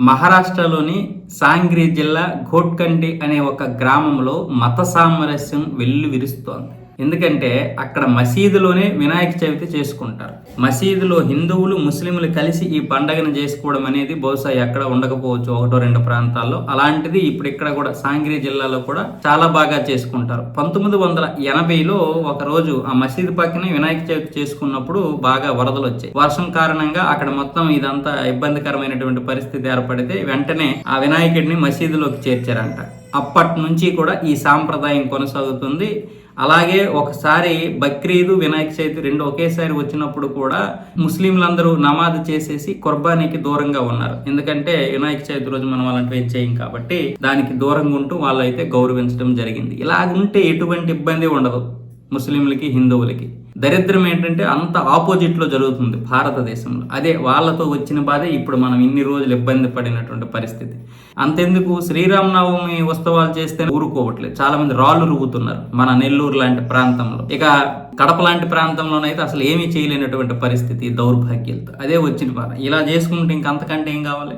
మహారాష్ట్రలోని సాంగ్రీ జిల్లా ఘోట్కండి అనే ఒక గ్రామంలో మత సామరస్యం వెల్లు విరుస్తోంది ఎందుకంటే అక్కడ మసీదులోనే వినాయక చవితి చేసుకుంటారు. మసీదులో హిందువులు ముస్లింలు కలిసి ఈ పండగను చేసుకోవడం అనేది బహుశా ఎక్కడ ఉండకపోవచ్చు ఒకటో రెండు ప్రాంతాల్లో. అలాంటిది ఇప్పుడు ఇక్కడ కూడా సాంగ్రీ జిల్లాలో కూడా చాలా బాగా చేసుకుంటారు. పంతొమ్మిది వందల ఎనభైలో ఒక రోజు ఆ మసీదు పక్కనే వినాయక చవితి చేసుకున్నప్పుడు బాగా వరదలు వచ్చాయి. వర్షం కారణంగా అక్కడ మొత్తం ఇదంతా ఇబ్బందికరమైనటువంటి పరిస్థితి ఏర్పడితే వెంటనే ఆ వినాయకుడిని మసీదులోకి చేర్చారంట. అప్పటి నుంచి కూడా ఈ సాంప్రదాయం కొనసాగుతుంది. అలాగే ఒకసారి బక్రీదు వినాయక చవితి రెండు ఒకేసారి వచ్చినప్పుడు కూడా ముస్లింలందరూ నమాజ్ చేసేసి కుర్బానీకి దూరంగా ఉన్నారు. ఎందుకంటే వినాయక చవితి రోజు మనం అలాంటివి చేయం కాబట్టి దానికి దూరంగా ఉంటూ వాళ్ళైతే గౌరవించడం జరిగింది. ఇలాగుంటే ఎటువంటి ఇబ్బంది ఉండదు. ముస్లింలకి హిందువులకి. దరిద్రం ఏంటంటే అంత ఆపోజిట్లో జరుగుతుంది భారతదేశంలో. అదే వాళ్ళతో వచ్చిన బాధే ఇప్పుడు మనం ఇన్ని రోజులు ఇబ్బంది పడినటువంటి పరిస్థితి. అంతెందుకు? శ్రీరామనవమి ఉత్సవాలు చేస్తే ఊరుకోవట్లేదు. చాలా మంది రాళ్ళు రువ్వుతున్నారు మన నెల్లూరు లాంటి ప్రాంతంలో. ఇక కడప లాంటి ప్రాంతంలోనైతే అసలు ఏమీ చేయలేనటువంటి పరిస్థితి దౌర్భాగ్యాలతో. అదే వచ్చిన బాధ. ఇలా చేసుకుంటే ఇంకంతకంటే ఏం కావాలి?